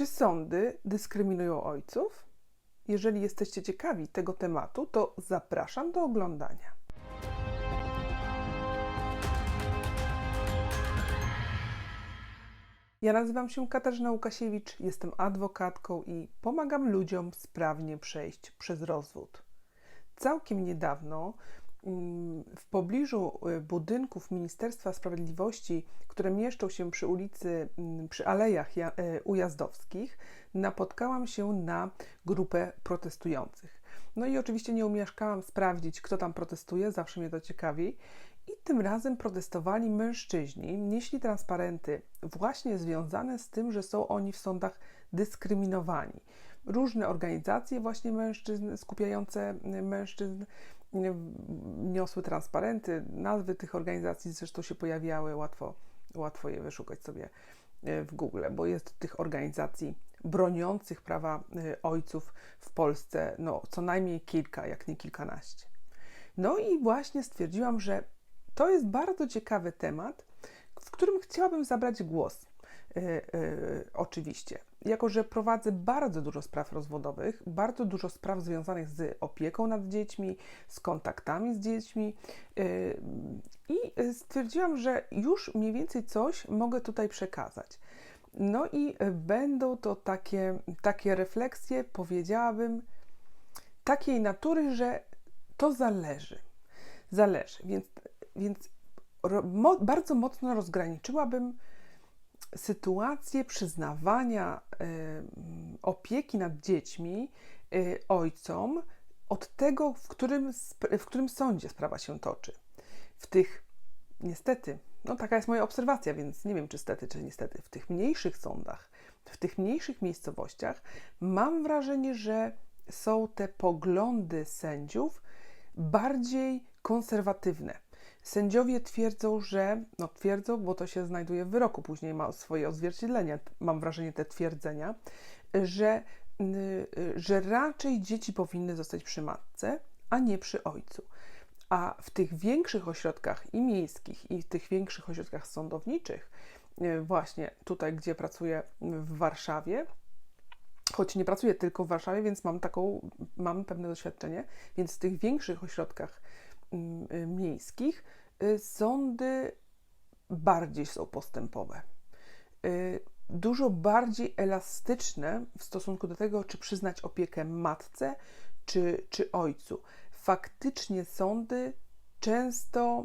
Czy sądy dyskryminują ojców? Jeżeli jesteście ciekawi tego tematu, to zapraszam do oglądania. Ja nazywam się Katarzyna Łukasiewicz, jestem adwokatką i pomagam ludziom sprawnie przejść przez rozwód. Całkiem niedawno w pobliżu y, budynków Ministerstwa Sprawiedliwości, które mieszczą się przy ulicy, mm, przy alejach ja- y, ujazdowskich, napotkałam się na grupę protestujących. No i oczywiście nie umieszkałam sprawdzić, kto tam protestuje, zawsze mnie to ciekawi. I tym razem protestowali mężczyźni, nieśli transparenty właśnie związane z tym, że są oni w sądach dyskryminowani. Różne organizacje właśnie mężczyzn, skupiające mężczyzn, niosły transparenty. Nazwy tych organizacji zresztą się pojawiały, łatwo, łatwo je wyszukać sobie e, w Google, bo jest tych organizacji broniących prawa e, ojców w Polsce no, co najmniej kilka, jak nie kilkanaście. No i właśnie stwierdziłam, że to jest bardzo ciekawy temat, w którym chciałabym zabrać głos. Yy, yy, oczywiście, jako że prowadzę bardzo dużo spraw rozwodowych, bardzo dużo spraw związanych z opieką nad dziećmi, z kontaktami z dziećmi, yy, i stwierdziłam, że już mniej więcej coś mogę tutaj przekazać. No i będą to takie, takie refleksje, powiedziałabym, takiej natury, że to zależy. Zależy. Więc więc bardzo mocno rozgraniczyłabym sytuację przyznawania y, opieki nad dziećmi y, ojcom od tego, w którym, w którym sądzie sprawa się toczy. W tych, niestety, no taka jest moja obserwacja, więc nie wiem, czy stety, czy niestety, w tych mniejszych sądach, w tych mniejszych miejscowościach, mam wrażenie, że są te poglądy sędziów bardziej konserwatywne Sędziowie twierdzą, że, no twierdzą, bo to się znajduje w wyroku, później ma swoje odzwierciedlenie, mam wrażenie, te twierdzenia, że, że raczej dzieci powinny zostać przy matce, a nie przy ojcu. A w tych większych ośrodkach i miejskich, i w tych większych ośrodkach sądowniczych, y, właśnie tutaj, gdzie pracuję w Warszawie, choć nie pracuję tylko w Warszawie, więc mam taką, mam pewne doświadczenie, więc w tych większych ośrodkach miejskich y, sądy bardziej są postępowe. Y, dużo bardziej elastyczne w stosunku do tego, czy przyznać opiekę matce czy, czy ojcu. Faktycznie sądy często,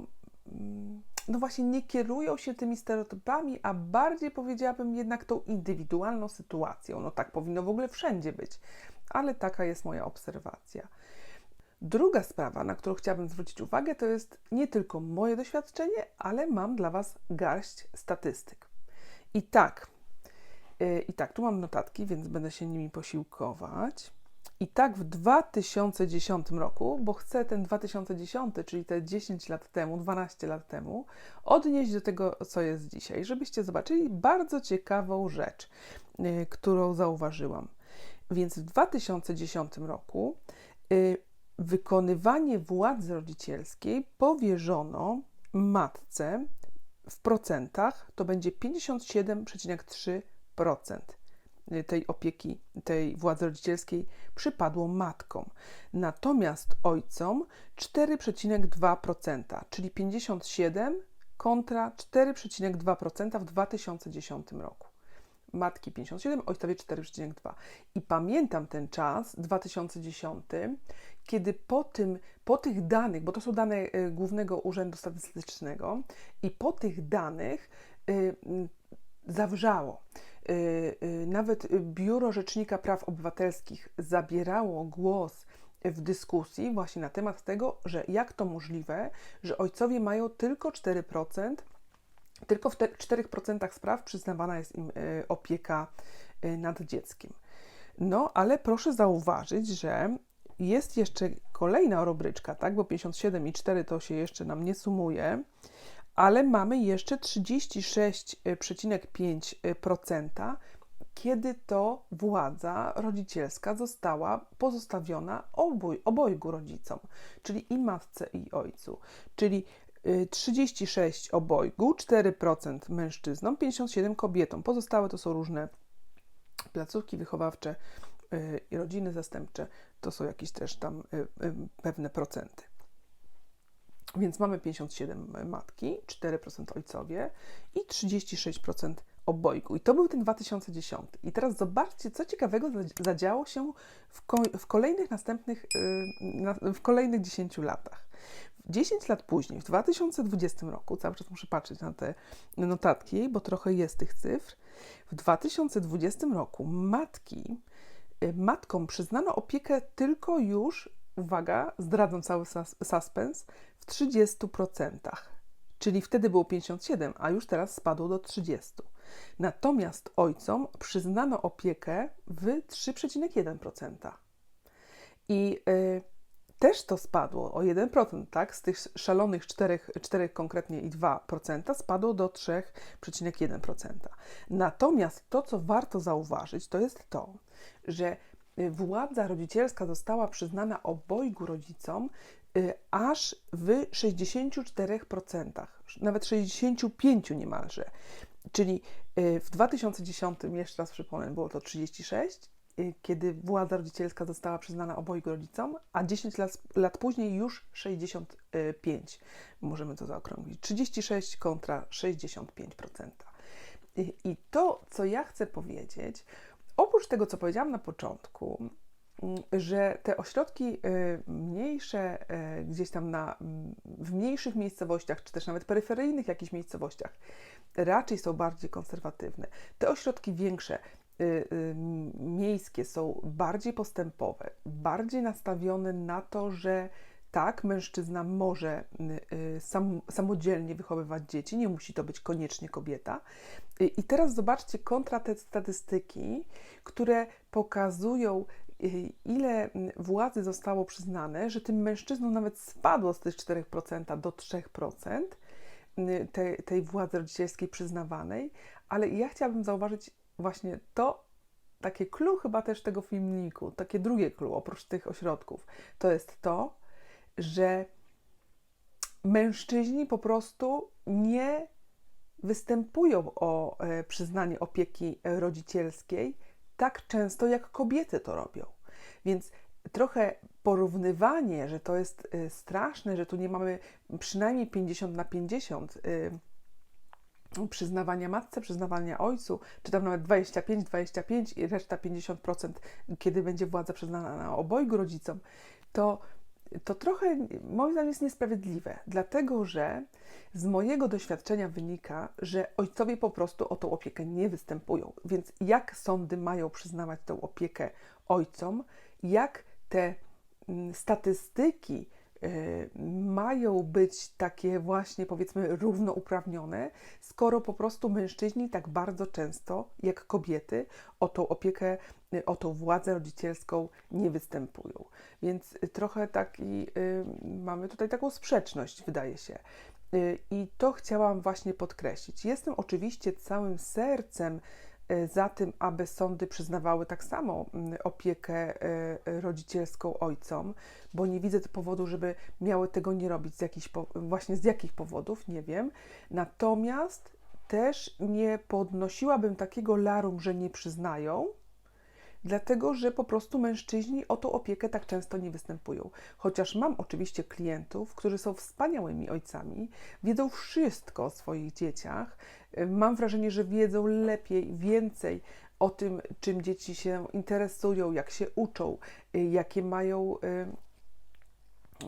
mm, no właśnie, nie kierują się tymi stereotypami, a bardziej powiedziałabym jednak tą indywidualną sytuacją. No tak powinno w ogóle wszędzie być, ale taka jest moja obserwacja. Druga sprawa, na którą chciałabym zwrócić uwagę, to jest nie tylko moje doświadczenie, ale mam dla Was garść statystyk. I tak, yy, i tak, tu mam notatki, więc będę się nimi posiłkować. I tak w 2010 roku, bo chcę ten 2010, czyli te 10 lat temu, 12 lat temu, odnieść do tego, co jest dzisiaj, żebyście zobaczyli bardzo ciekawą rzecz, yy, którą zauważyłam. Więc w 2010 roku yy, wykonywanie władzy rodzicielskiej powierzono matce w procentach to będzie 57,3% tej opieki, tej władzy rodzicielskiej przypadło matkom. Natomiast ojcom 4,2%, czyli 57 kontra 4,2% w 2010 roku matki 57, ojcowie 4,2. I pamiętam ten czas, 2010, kiedy po, tym, po tych danych, bo to są dane e, Głównego Urzędu Statystycznego, i po tych danych y, zawrzało. Y, y, nawet Biuro Rzecznika Praw Obywatelskich zabierało głos w dyskusji właśnie na temat tego, że jak to możliwe, że ojcowie mają tylko 4% tylko w 4% spraw przyznawana jest im opieka nad dzieckiem. No, ale proszę zauważyć, że jest jeszcze kolejna rubryczka, tak, bo 57,4 to się jeszcze nam nie sumuje, ale mamy jeszcze 36,5%, kiedy to władza rodzicielska została pozostawiona oboj, obojgu rodzicom, czyli i matce, i ojcu. Czyli 36 obojgu, 4% mężczyznom, 57 kobietom. Pozostałe to są różne placówki wychowawcze y, i rodziny zastępcze to są jakieś też tam y, y, pewne procenty. Więc mamy 57 matki, 4% ojcowie i 36% obojgu. I to był ten 2010. I teraz zobaczcie, co ciekawego zadziało się w, ko w kolejnych następnych, yy, w kolejnych 10 latach. 10 lat później, w 2020 roku, cały czas muszę patrzeć na te notatki, bo trochę jest tych cyfr. W 2020 roku matki, matkom przyznano opiekę tylko już, uwaga, zdradzą cały sus suspens, w 30%. Czyli wtedy było 57, a już teraz spadło do 30. Natomiast ojcom przyznano opiekę w 3,1%. I y, też to spadło o 1%, tak? Z tych szalonych 4, 4 konkretnie i 2% spadło do 3,1%. Natomiast to, co warto zauważyć, to jest to, że y, władza rodzicielska została przyznana obojgu rodzicom y, aż w 64%, nawet 65% niemalże. Czyli y, w 2010, jeszcze raz przypomnę, było to 36, y, kiedy władza rodzicielska została przyznana obojgu rodzicom, a 10 lat, lat później już 65. Możemy to zaokrąglić. 36 kontra 65%. I to, co ja chcę powiedzieć, oprócz tego, co powiedziałam na początku, mm, że te ośrodki y, mniejsze, gdzieś tam na, w mniejszych miejscowościach, czy też nawet peryferyjnych jakichś miejscowościach, raczej są bardziej konserwatywne. Te ośrodki większe, y, y, miejskie są bardziej postępowe, bardziej nastawione na to, że tak, mężczyzna może y, sam, samodzielnie wychowywać dzieci, nie musi to być koniecznie kobieta. I teraz zobaczcie kontra te statystyki, które pokazują, ile władzy zostało przyznane, że tym mężczyznom nawet spadło z tych 4% do 3%, Y, tej, tej władzy rodzicielskiej przyznawanej, ale ja chciałabym zauważyć właśnie to, takie clue chyba też tego filmiku, takie drugie clue oprócz tych ośrodków, to jest to, że mężczyźni po prostu nie występują o e, przyznanie opieki rodzicielskiej tak często, jak kobiety to robią. Więc trochę porównywanie, że to jest y, straszne, że tu nie mamy przynajmniej 50 na 50 y, przyznawania matce, przyznawania ojcu, czy tam nawet 25, 25 i reszta 50%, kiedy będzie władza przyznana obojgu rodzicom, to, to trochę moim zdaniem jest niesprawiedliwe, dlatego że z mojego doświadczenia wynika, że ojcowie po prostu o tą opiekę nie występują. Więc jak sądy mają przyznawać tę opiekę ojcom, jak te mm, statystyki mają być takie właśnie powiedzmy równouprawnione, skoro po prostu mężczyźni tak bardzo często jak kobiety o tą opiekę, y, o tą władzę rodzicielską nie występują. Więc trochę taki y, mamy tutaj taką sprzeczność, wydaje się. I to chciałam właśnie podkreślić. Jestem oczywiście całym sercem za tym, aby sądy przyznawały tak samo mm, opiekę e, rodzicielską ojcom, bo nie widzę powodu, żeby miały tego nie robić z jakichś, właśnie z jakich powodów, nie wiem. Natomiast też nie podnosiłabym takiego larum, że nie przyznają, dlatego że po prostu mężczyźni o tą opiekę tak często nie występują. Chociaż mam oczywiście klientów, którzy są wspaniałymi ojcami, wiedzą wszystko o swoich dzieciach, mam wrażenie, że wiedzą lepiej, więcej o tym, czym dzieci się interesują, jak się uczą, jakie mają,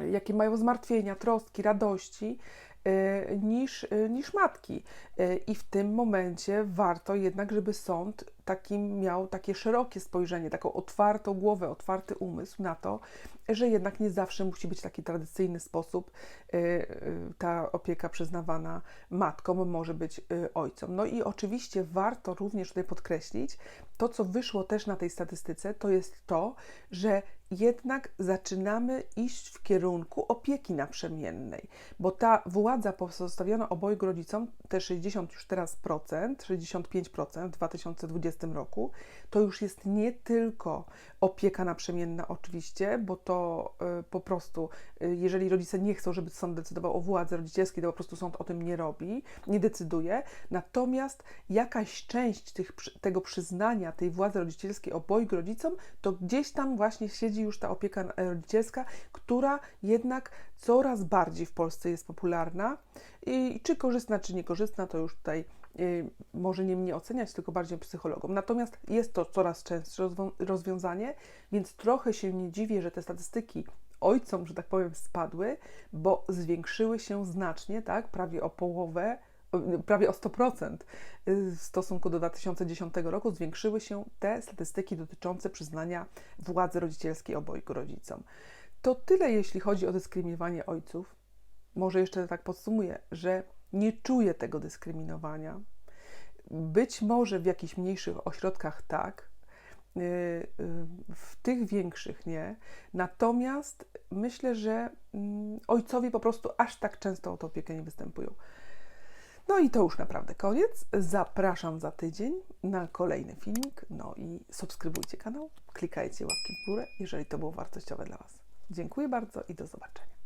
y, jakie mają zmartwienia, troski, radości y, niż, y, niż matki. I w tym momencie warto jednak, żeby sąd takim miał takie szerokie spojrzenie, taką otwartą głowę, otwarty umysł na to, że jednak nie zawsze musi być taki tradycyjny sposób y, y, ta opieka przyznawana matkom, może być y, ojcom. No i oczywiście warto również tutaj podkreślić, to co wyszło też na tej statystyce, to jest to, że jednak zaczynamy iść w kierunku opieki naprzemiennej, bo ta władza pozostawiona obojgu rodzicom, te 60 już teraz procent, 65% w 2020 roku, to już jest nie tylko opieka naprzemienna oczywiście, bo to y, po prostu, y, jeżeli rodzice nie chcą, żeby sąd decydował o władzy rodzicielskiej, to po prostu sąd o tym nie robi, nie decyduje, natomiast jakaś część tych, tego przyznania tej władzy rodzicielskiej obojgu rodzicom, to gdzieś tam właśnie siedzi już ta opieka e, rodzicielska, która jednak coraz bardziej w Polsce jest popularna. I czy korzystna, czy niekorzystna, to już tutaj może nie mnie oceniać, tylko bardziej psychologom. Natomiast jest to coraz częstsze rozwiązanie, więc trochę się nie dziwię, że te statystyki ojcom, że tak powiem, spadły, bo zwiększyły się znacznie, tak, prawie o połowę, prawie o 100% y, w stosunku do 2010 roku zwiększyły się te statystyki dotyczące przyznania władzy rodzicielskiej obojgu rodzicom. To tyle, jeśli chodzi o dyskryminowanie ojców. Może jeszcze tak podsumuję, że nie czuję tego dyskryminowania. Być może w jakichś mniejszych ośrodkach tak, y, y, w tych większych nie. Natomiast myślę, że mm, ojcowie po prostu aż tak często o tę opiekę nie występują. No i to już naprawdę koniec. Zapraszam za tydzień na kolejny filmik. No i subskrybujcie kanał, klikajcie łapki w górę, jeżeli to było wartościowe dla Was. Dziękuję bardzo i do zobaczenia.